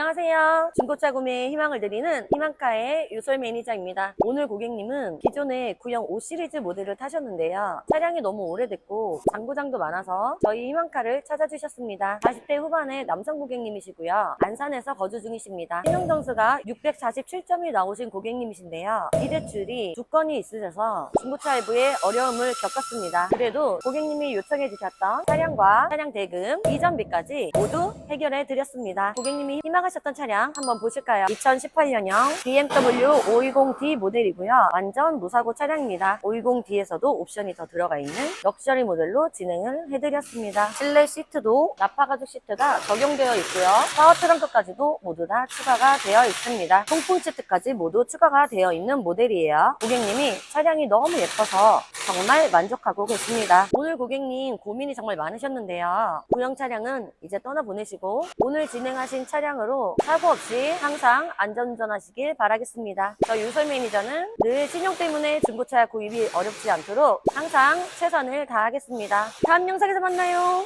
안녕하세요. 중고차 구매에 희망을 드리는 희망카의 유솔 매니저입니다. 오늘 고객님은 기존의 구형 5 시리즈 모델을 타셨는데요. 차량이 너무 오래됐고 장고장도 많아서 저희 희망카를 찾아주셨습니다. 40대 후반의 남성 고객님이시고요. 안산에서 거주 중이십니다. 신용점수가 647점이 나오신 고객님이신데요. 비대출이 두 건이 있으셔서 중고차 할부에 어려움을 겪었습니다. 그래도 고객님이 요청해 주셨던 차량과 차량 대금, 이전비까지 모두 해결해 드렸습니다. 고객님이 희망 하셨던 차량 한번 보실까요? 2018년형 BMW 520D 모델이고요. 완전 무사고 차량입니다. 520D에서도 옵션이 더 들어가 있는 럭셔리 모델로 진행을 해드렸습니다. 실내 시트도 나파 가죽 시트가 적용되어 있고요. 파워 트렁크까지도 모두 다 추가가 되어 있습니다. 통풍 시트까지 모두 추가가 되어 있는 모델이에요. 고객님이 차량이 너무 예뻐서 정말 만족하고 계십니다. 오늘 고객님 고민이 정말 많으셨는데요. 구형 차량은 이제 떠나보내시고 오늘 진행하신 차량으로 사고 없이 항상 안전운전하시길 바라겠습니다. 저 유설 매니저는 늘 신용 때문에 중고차 구입이 어렵지 않도록 항상 최선을 다하겠습니다. 다음 영상에서 만나요.